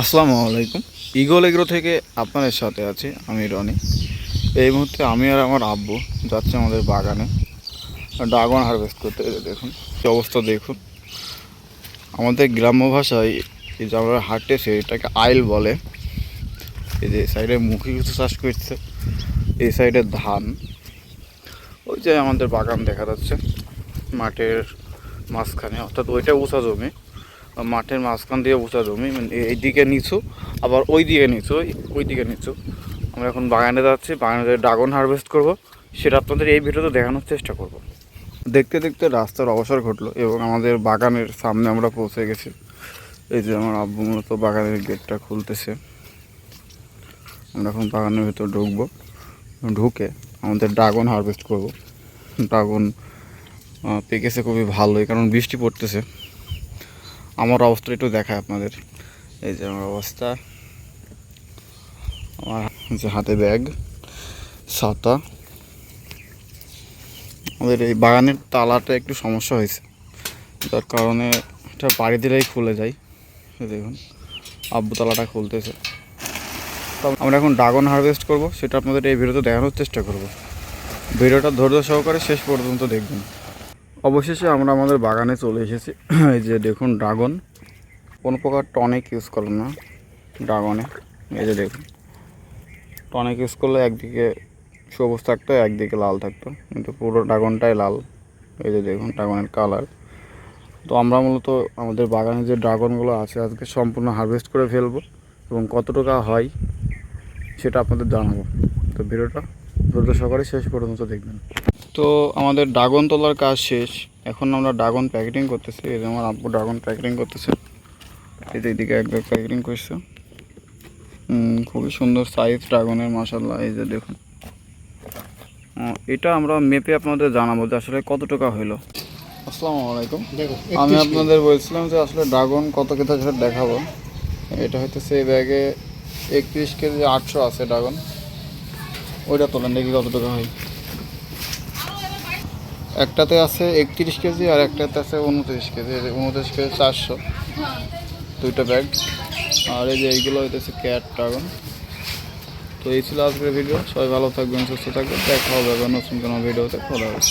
আসসালামু আলাইকুম। Eagle agro থেকে আপনাদের সাথে আছি আমি রনি। এই মুহূর্তে আমি আর আমার আব্বু যাচ্ছি আমাদের বাগানে ড্রাগন হারভেস্ট করতে। দেখুন, কী অবস্থা দেখুন। আমাদের গ্রাম্য ভাষায় এই যে আমরা হাঁটতেছি এটাকে আইল বলে। এই যে সাইডে মুখি কিছু চাষ করছে। এই সাইডে ধান। ওই যে আমাদের বাগান দেখা যাচ্ছে। মাঠের মাঝখানে, অর্থাৎ ওইটা উঁচা জমি। মাঠের মাঝখান দিয়ে উঁচা জমি মানে এই দিকে নিচু, আবার ওই দিকে নিচু, ওই- দিকে নিচু। আমরা এখন বাগানে যাচ্ছি, বাগানে ড্রাগন হারভেস্ট করব, সেটা আপনাদের এই ভিডিওতে দেখানোর চেষ্টা করব। দেখতে দেখতে রাস্তার অবসর ঘটলো এবং আমাদের বাগানের সামনে আমরা পৌঁছে গেছি। এই যে আমার আব্বু মূলত বাগানের গেটটা খুলতেছে। আমরা এখন বাগানের ভেতর ঢুকবো, ঢুকে আমাদের ড্রাগন হারভেস্ট করব। ড্রাগন পেকেছে খুবই ভালোই, কারণ বৃষ্টি পড়তেছে। আমার অবস্থা একটু দেখায় আপনাদের। এই যে আমার অবস্থা। আমার যে হাতে ব্যাগ, ছাতা। আমাদের এই বাগানের তালাটা একটু সমস্যা হয়েছে। যার কারণে এটা বাড়ি দিলেই খুলে যায়। দেখুন, আব্বু তালাটা খুলতেছে। আমরা এখন ড্রাগন হারভেস্ট করব। সেটা আপনাদের এই ভিডিওতে দেখানোর চেষ্টা করব। ভিডিওটা ধৈর্য সহকারে শেষ পর্যন্ত দেখবেন। অবশেষে আমরা আমাদের বাগানে চলে এসেছি। এই যে দেখুন ড্রাগন। কোনো প্রকার টনিক ইউজ করলাম না ড্রাগনে। এই যে দেখুন। টনিক ইউজ করলে একদিকে সবুজ থাকতো, একদিকে লাল থাকতো। কিন্তু পুরো ড্রাগনটাই লাল। এই যে দেখুন ড্রাগনের কালার। তো আমরা মূলত আমাদের বাগানে যে ড্রাগনগুলো আছে, আজকে সম্পূর্ণ হারভেস্ট করে ফেলব এবং কত টাকা হয় সেটা আপনাদের জানাব। তো ভিডিওটা ধৈর্য সহকারে শেষ পর্যন্ত দেখবেন। তো আমাদের ড্রাগন তোলার কাজ শেষ। এখন আমরা ড্রাগন প্যাকেটিং করতেছি। এই যে আমার আব্বু ড্রাগন প্যাকেটিং করতেছে। এই যে এদিকে এক ব্যাগ প্যাকেটিং করছে। খুবই সুন্দর সাইজ ড্রাগনের মাসাল্লাহ এই যে দেখুন। এটা আমরা মেপে আপনাদের জানাব যে আসলে কত টাকা হইল। আসসালামু আলাইকুম। দেখো আমি আপনাদের বলছিলাম যে আসলে ড্রাগন কত কেজি সেটা দেখাবো। এটা হইতেছে এই ব্যাগে একত্রিশ কেজি আটশো আছে ড্রাগন। ওইটা তোলেন দেখি কত টাকা হয়। একটাতে আছে একত্রিশ কেজি আর একটাতে আছে উনত্রিশ কেজি উনত্রিশ কেজি চারশো। দুইটা ব্যাগ। আর এই যে এইগুলো হইতেছে ক্যাট ড্রাগন। তো এই ছিল আজকের ভিডিও। সবাই ভালো থাকবেন, সুস্থ থাকবেন। দেখা হবে নতুন কোনো ভিডিওতে। খোলা হবে